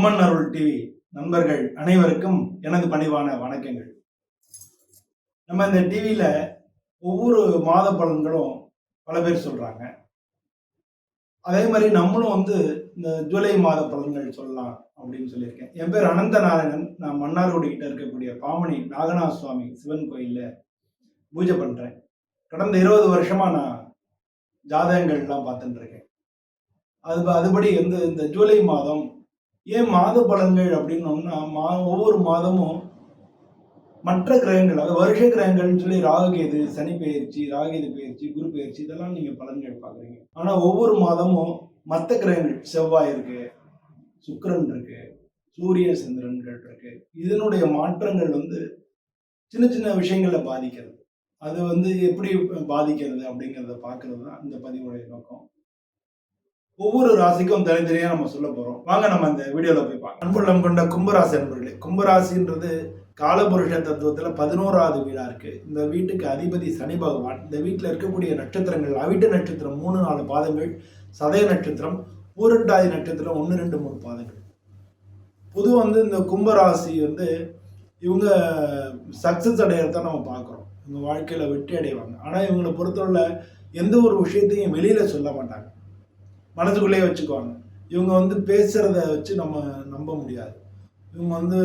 அம்மன் அருள் TV நண்பர்கள் அனைவருக்கும் எனது பணிவான வணக்கங்கள். நம்ம இந்த டிவியில ஒவ்வொரு மாத பலன்களும் பல பேர் சொல்றாங்க. அதே மாதிரி நம்மளும் வந்து இந்த ஜூலை மாத பலன்கள் சொல்லலாம் அப்படின்னு சொல்லியிருக்கேன். என் பேர் அனந்த நாராயணன் நான் மன்னார்குடி கிட்ட இருக்கக்கூடிய பாமணி நாகநாத சுவாமி சிவன் கோயில்ல பூஜை பண்றேன். கடந்த இருபது வருஷமா நான் ஜாதகங்கள்லாம் பார்த்துட்டு இருக்கேன். அது அதுபடி வந்து இந்த ஜூலை மாதம் ஏன் மாத பலன்கள் அப்படின்னோம்னா மா ஒவ்வொரு மாதமும் மற்ற கிரகங்கள் அதாவது வருஷ கிரகங்கள்னு சொல்லி ராகுகேது சனி பெயர்ச்சி ராகுகேது பெயர்ச்சி குரு பெயர்ச்சி இதெல்லாம் நீங்கள் பலன்கள் பார்க்குறீங்க ஆனால் ஒவ்வொரு மாதமும் மற்ற கிரகங்கள் செவ்வாய் இருக்கு சுக்கிரன் இருக்கு சூரிய சந்திரன்கள் இருக்கு. இதனுடைய மாற்றங்கள் வந்து சின்ன சின்ன விஷயங்களை பாதிக்கிறது. அது வந்து எப்படி பாதிக்கிறது அப்படிங்கிறத பார்க்கறது தான் இந்த பதிவுடைய நோக்கம். ஒவ்வொரு ராசிக்கும் தனித்தனியாக நம்ம சொல்ல போகிறோம் வாங்க நம்ம இந்த வீடியோவில் போய் பார்க்கலாம். அன்புள்ளம் கொண்ட கும்பராசி அன்பர்களே கும்பராசின்றது காலபுருஷ தத்துவத்தில் பதினோராவது வீடாக இருக்குது இந்த வீட்டுக்கு அதிபதி சனி பகவான். இந்த வீட்டில் இருக்கக்கூடிய நட்சத்திரங்கள் அவிட்டு நட்சத்திரம் மூணு நாலு பாதங்கள் சதய நட்சத்திரம் பூரட்டாதி நட்சத்திரம் ஒன்று ரெண்டு மூணு பாதங்கள். பொது வந்து இந்த கும்பராசி வந்து இவங்க சக்ஸஸ் அடையிறதா நம்ம பார்க்குறோம். இவங்க வாழ்க்கையில் வெற்றி அடைவாங்க. ஆனால் இவங்களை பொறுத்தவரை எந்த ஒரு விஷயத்தையும் வெளியில் சொல்ல மாட்டாங்க. மனதுக்குள்ளேயே வச்சுக்குவாங்க. இவங்க வந்து பேசுகிறத வச்சு நம்ம நம்ப முடியாது. இவங்க வந்து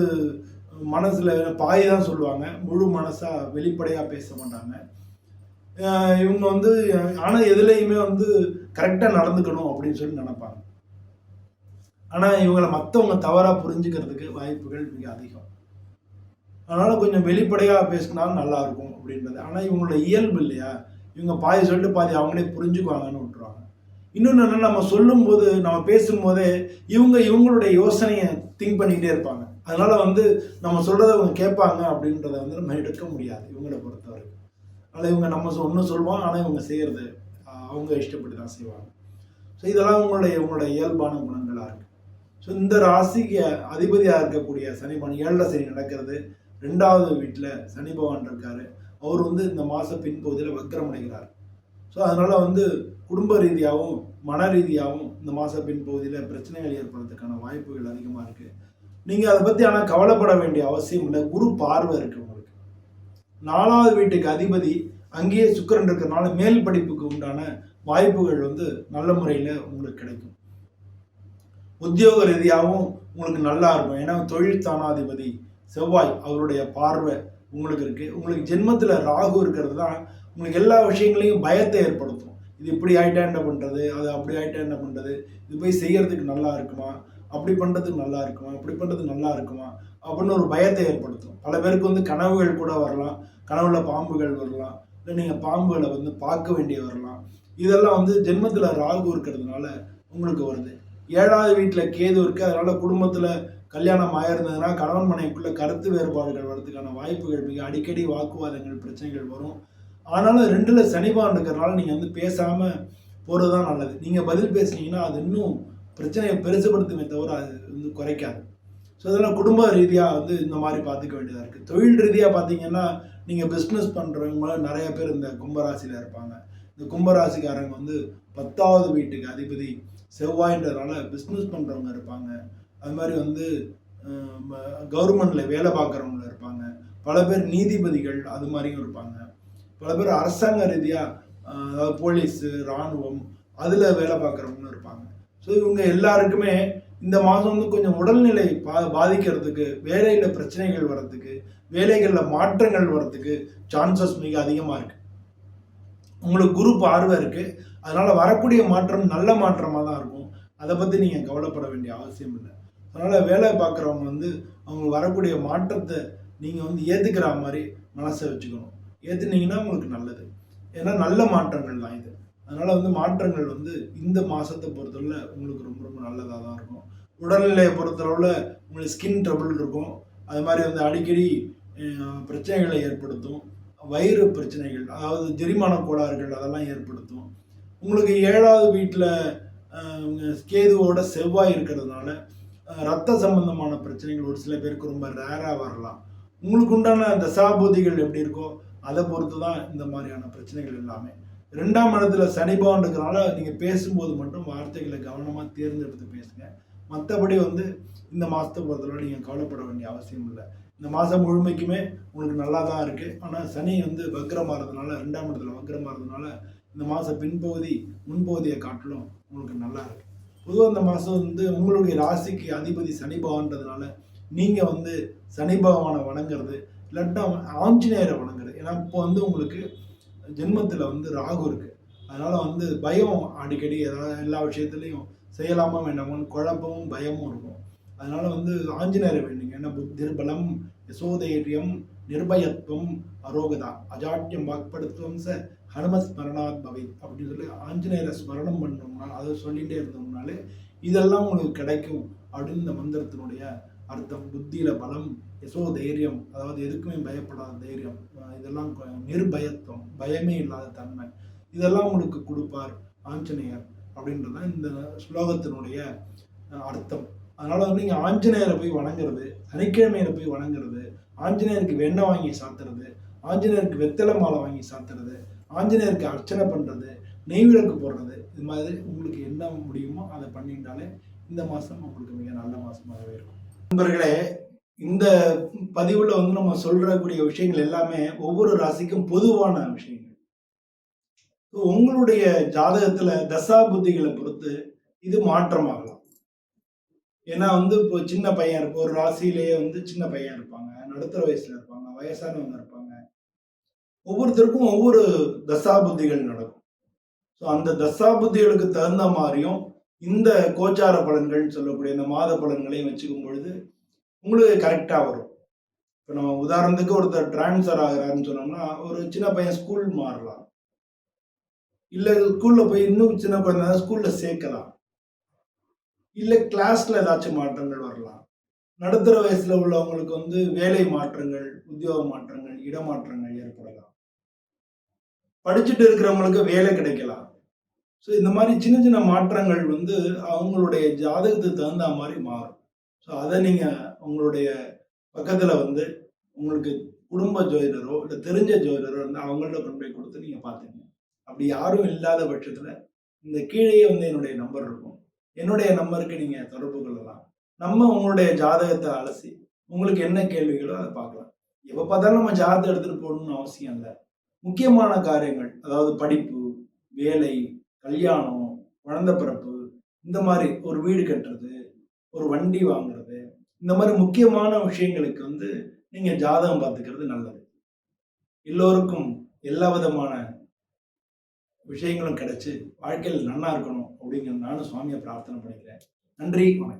மனசில் பாய் தான் சொல்லுவாங்க. முழு மனசாக வெளிப்படையாக பேச மாட்டாங்க. இவங்க வந்து ஆனால் எதுலையுமே வந்து கரெக்டாக நடந்துக்கணும் அப்படின்னு சொல்லி நினைப்பாங்க. ஆனால் இவங்களை மற்றவங்க தவறாக புரிஞ்சுக்கிறதுக்கு வாய்ப்புகள் மிக அதிகம். அதனால் கொஞ்சம் வெளிப்படையாக பேசினாலும் நல்லாயிருக்கும் அப்படின்றது. ஆனால் இவங்களோட இயல்பு இல்லையா? இவங்க பாதி சொல்லிட்டு பாதி அவங்களே புரிஞ்சுக்குவாங்கன்னு விட்டுருவாங்க. இன்னொன்று நம்ம சொல்லும்போது நம்ம பேசும்போதே இவங்க இவங்களுடைய யோசனையை திங்க் பண்ணிக்கிட்டே இருப்பாங்க. அதனால வந்து நம்ம சொல்கிறத அவங்க கேட்பாங்க அப்படின்றத வந்து நம்ம எடுக்க முடியாது இவங்களை பொறுத்தவரை அதனால் இவங்க நம்ம ஒன்று சொல்லுவோம் ஆனால் இவங்க செய்கிறது அவங்க இஷ்டப்பட்டு தான் செய்வாங்க. ஸோ இதெல்லாம் உங்களுடைய இவங்களுடைய இயல்பான குணங்களாக இருக்குது ஸோ இந்த ராசிக்கு அதிபதியாக இருக்கக்கூடிய சனி பகவான் ஏழரை சனி நடக்கிறது. ரெண்டாவது வீட்டில் சனி பகவான் இருக்கார். அவர் வந்து இந்த மாத பின்பகுதியில் வக்கரம் அடைகிறார். ஸோ அதனால் வந்து குடும்ப ரீதியாகவும் மன ரீதியாகவும் இந்த மாத பின்பகுதியில் பிரச்சனைகள் ஏற்படுறதுக்கான வாய்ப்புகள் அதிகமாக இருக்கு. நீங்கள் அதை பற்றி ஆனால் கவலைப்பட வேண்டிய அவசியம் இல்லை. குரு பார்வை இருக்குது உங்களுக்கு. நாலாவது வீட்டுக்கு அதிபதி அங்கேயே சுக்கிரன் இருக்கிறனால மேல் படிப்புக்கு உண்டான வாய்ப்புகள் வந்து நல்ல முறையில் உங்களுக்கு கிடைக்கும். உத்தியோக ரீதியாகவும் உங்களுக்கு நல்லா இருக்கும். ஏன்னா தொழில் ஸ்தானாதிபதி செவ்வாய் அவருடைய பார்வை உங்களுக்கு இருக்குது உங்களுக்கு ஜென்மத்தில் ராகு இருக்கிறது தான் உங்களுக்கு எல்லா விஷயங்களையும் பயத்தை ஏற்படுத்தும். இது இப்படி ஆயிட்டா என்ன பண்ணுறது அது அப்படி ஆகிட்டா என்ன பண்ணுறது இது போய் செய்கிறதுக்கு நல்லா இருக்குமா? அப்படி பண்ணுறதுக்கு நல்லா இருக்குமா? இப்படி பண்ணுறதுக்கு நல்லா இருக்குமா? அப்படின்னு ஒரு பயத்தை ஏற்படுத்தும். பல பேருக்கு வந்து கனவுகள் கூட வரலாம். கனவுல பாம்புகள் வரலாம். இல்லை நீங்கள் பாம்புகளை வந்து பார்க்க வேண்டிய வரலாம். இதெல்லாம் வந்து ஜென்மத்தில் ராகு இருக்கிறதுனால உங்களுக்கு வருது. ஏழாவது வீட்டில் கேது இருக்கு. அதனால குடும்பத்தில் கல்யாணம் ஆயிருந்ததுன்னா கணவன் மனைவிக்குள்ள கருத்து வேறுபாடுகள் வர்றதுக்கான வாய்ப்புகள் மிக அடிக்கடி வாக்குவாதங்கள் பிரச்சனைகள் வரும். ஆனாலும் ரெண்டில் சனிபான் இருக்கிறனால நீங்கள் வந்து போகிறது தான் நல்லது. நீங்கள் பதில் பேசுனீங்கன்னா அது இன்னும் பிரச்சனையை பெருசுபடுத்துமே தவிர அது வந்து குறைக்காது. ஸோ இதெல்லாம் குடும்ப ரீதியாக வந்து இந்த மாதிரி பார்த்துக்க வேண்டியதாக இருக்குது தொழில் ரீதியாக பார்த்தீங்கன்னா நீங்கள் பிஸ்னஸ் பண்ணுறவங்க நிறைய பேர் இந்த கும்பராசியில் இருப்பாங்க. இந்த கும்பராசிக்காரங்க வந்து பத்தாவது வீட்டுக்கு அதிபதி செவ்வாயின்றதுனால பிஸ்னஸ் பண்ணுறவங்க இருப்பாங்க. அது மாதிரி வந்து கவர்மெண்ட்டில் வேலை பார்க்குறவங்களும் இருப்பாங்க. பல பேர் நீதிபதிகள் அது மாதிரியும் இருப்பாங்க. பல பேர் அரசாங்க ரீதியாக அதாவது போலீஸு இராணுவம் அதில் வேலை பார்க்குறவங்களும் இருப்பாங்க. ஸோ இவங்க எல்லாருக்குமே இந்த மாதம் வந்து கொஞ்சம் உடல்நிலை பா பாதிக்கிறதுக்கு வேலையில் பிரச்சனைகள் வர்றதுக்கு வேலைகளில் மாற்றங்கள் வர்றதுக்கு சான்சஸ் மிக அதிகமாக இருக்குது உங்களுக்கு குரு பார்வை இருக்குது அதனால் வரக்கூடிய மாற்றம் நல்ல மாற்றமாக தான் இருக்கும். அதை பற்றி நீங்கள் கவலைப்பட வேண்டிய அவசியம் இல்லை. அதனால் வேலை பார்க்குறவங்க வந்து அவங்க வரக்கூடிய மாற்றத்தை நீங்கள் வந்து ஏற்றுக்கிற மாதிரி மனசை வச்சுக்கணும். ஏற்றுனீங்கன்னா உங்களுக்கு நல்லது. ஏன்னா நல்ல மாற்றங்கள் தான் இது. அதனால் வந்து மாற்றங்கள் வந்து இந்த மாதத்தை பொறுத்தவரை உங்களுக்கு ரொம்ப ரொம்ப நல்லதாக தான் இருக்கும். உடல்நிலையை பொறுத்தளவில் உங்களுக்கு ஸ்கின் ட்ரபிள் இருக்கும். அது மாதிரி வந்து அடிக்கடி பிரச்சனைகளை ஏற்படுத்தும். வயிறு பிரச்சனைகள் அதாவது ஜெரிமான கோளாறுகள் அதெல்லாம் ஏற்படுத்தும். உங்களுக்கு ஏழாவது வீட்டில் கேதுவோட செவ்வாய் இருக்கிறதுனால ரத்த சம்பந்தமான பிரச்சனைகள் ஒரு சில பேருக்கு ரொம்ப ரேராக வரலாம். உங்களுக்கு உண்டான தசாபூதிகள் எப்படி இருக்கோ அதை பொறுத்து தான் இந்த மாதிரியான பிரச்சனைகள் எல்லாமே. ரெண்டாம் இடத்துல சனிபவன் இருக்கிறனால நீங்கள் பேசும்போது மட்டும் வார்த்தைகளை கவனமாக தேர்ந்தெடுத்து பேசுங்க. மற்றபடி வந்து இந்த மாதத்தை பொறுத்தவரை நீங்கள் கவலைப்பட வேண்டிய அவசியம் இல்லை. இந்த மாதம் முழுமைக்குமே உங்களுக்கு நல்லா தான் இருக்குது ஆனால் சனி வந்து வக்ரமாகிறதுனால ரெண்டாம் இடத்துல வக்ரமாகிறதுனால இந்த மாதம் பின்பகுதி முன்பகுதியை காட்டிலும் உங்களுக்கு நல்லா இருக்கு. பொதுவாக இந்த மாதம் வந்து உங்களுடைய ராசிக்கு அதிபதி சனி பகவான்றதுனால நீங்கள் வந்து சனி பகவானை வணங்குறது இல்லாட்டா ஆஞ்சநேயரை வணங்குறது. ஏன்னா இப்போ வந்து உங்களுக்கு ஜென்மத்தில் வந்து ராகு இருக்குது அதனால் வந்து பயம் அடிக்கடி ஏதாவது எல்லா விஷயத்துலையும் செய்யலாமா வேண்டாமான்னு குழப்பமும் பயமும் இருக்கும். அதனால் வந்து ஆஞ்சநேயரை வேண்டுங்க. ஏன்னா புத்திர்பலம் யசோதைரியம் நிர்பயத்துவம் அரோகதா அஜாட்டியம் வாக்படுத்துவம் ச ஹனுமத் ஸ்மரணாத் பவை அப்படின்னு சொல்லி ஆஞ்சநேயரை ஸ்மரணம் பண்ணோம்னா அதை சொல்லிகிட்டே இருந்தோம்னாலே இதெல்லாம் உங்களுக்கு கிடைக்கும் அப்படின்னு இந்த மந்திரத்தினுடைய அர்த்தம் புத்தியில பலம் எசோ தைரியம் அதாவது எதுக்குமே பயப்படாத தைரியம் இதெல்லாம் நிர்பயத்துவம் பயமே இல்லாத தன்மை. இதெல்லாம் உங்களுக்கு கொடுப்பார் ஆஞ்சநேயர் அப்படின்றது தான் இந்த ஸ்லோகத்தினுடைய அர்த்தம். அதனால வந்து நீங்கள் ஆஞ்சநேயரை போய் வணங்குறது சனிக்கிழமையில போய் வணங்குறது ஆஞ்சநேயருக்கு வெண்ணெய் வாங்கி சாத்துறது ஆஞ்சநேயருக்கு வெத்தலை மாலை வாங்கி சாத்துறது ஆஞ்சநேயருக்கு அர்ச்சனை பண்ணுறது நெய்விளக்கு போடுறது இது மாதிரி உங்களுக்கு என்ன முடியுமோ அதை பண்ணிட்டாலே இந்த மாதம் உங்களுக்கு மிக நல்ல மாதமாகவே இருக்கும். நண்பர்களே இந்த பதிவில் வந்து நம்ம சொல்றக்கூடிய விஷயங்கள் எல்லாமே ஒவ்வொரு ராசிக்கும் பொதுவான விஷயங்கள். உங்களுடைய ஜாதகத்துல தசா புத்திகளை பொறுத்து இது மாற்றமாகலாம். ஏன்னா வந்து இப்போ சின்ன பையன் இருப்போம் ஒரு ராசியிலேயே வந்து சின்ன பையன் இருப்பாங்க நடுத்தர வயசுல இருப்பாங்க வயசானவங்க இருப்பாங்க. ஒவ்வொருத்தருக்கும் ஒவ்வொரு தசா புத்திகள் நடக்கும். ஸோ அந்த தசா புத்திகளுக்கு தகுந்த மாதிரியும் இந்த கோச்சார பலன்கள் சொல்லக்கூடிய இந்த மாத பலன்களையும் வச்சுக்கும் பொழுது உங்களுக்கு கரெக்டாக வரும். இப்போ நம்ம உதாரணத்துக்கு ஒருத்தர் டிரான்ஸ்ஃபர் ஆகிறாருன்னு சொன்னோம்னா ஒரு சின்ன பையன் ஸ்கூல் மாறலாம். இல்லை ஸ்கூலில் போய் இன்னும் சின்ன குழந்தை ஸ்கூலில் சேர்க்கலாம். இல்லை கிளாஸில் ஏதாச்சும் மாற்றங்கள் வரலாம். நடுத்தர வயசில் உள்ளவங்களுக்கு வந்து வேலை மாற்றங்கள் உத்தியோக மாற்றங்கள் இடமாற்றங்கள் ஏற்படலாம். படிச்சுட்டு இருக்கிறவங்களுக்கு வேலை கிடைக்கலாம். ஸோ இந்த மாதிரி சின்ன சின்ன மாற்றங்கள் வந்து அவங்களுடைய ஜாதகத்துக்கு தகுந்த மாதிரி மாறும். ஸோ அதை நீங்கள் உங்களுடைய பக்கத்தில் வந்து உங்களுக்கு குடும்ப ஜோதிடரோ இல்லை தெரிஞ்ச ஜோதிடரோ வந்து அவங்கள்ட்ட கொண்டு போய் கொடுத்து நீங்கள் பார்த்துங்க அப்படி யாரும் இல்லாத பட்சத்தில் இந்த கீழேயே வந்து என்னுடைய நம்பர் இருக்கும். என்னுடைய நம்பருக்கு நீங்கள் தொடர்பு கொள்ளலாம். நம்ம உங்களுடைய ஜாதகத்தை அலசி உங்களுக்கு என்ன கேள்விகளோ அதை பார்க்கலாம். எப்போ பார்த்தாலும் நம்ம ஜாதகத்தை எடுத்துகிட்டு போகணும்னு அவசியம் இல்லை. முக்கியமான காரியங்கள் அதாவது படிப்பு வேலை கல்யாணம் குழந்த பிறப்பு இந்த மாதிரி ஒரு வீடு கட்டுறது ஒரு வண்டி வாங்குறது இந்த மாதிரி முக்கியமான விஷயங்களுக்கு வந்து நீங்கள் ஜாதகம் பார்த்துக்கிறது நல்லது. எல்லோருக்கும் எல்லா விதமான விஷயங்களும் கிடைச்சி வாழ்க்கையில் நல்லா இருக்கணும் அப்படிங்கிற நானும் சுவாமியை பிரார்த்தனை பண்ணிக்கிறேன். நன்றி வணக்கம்.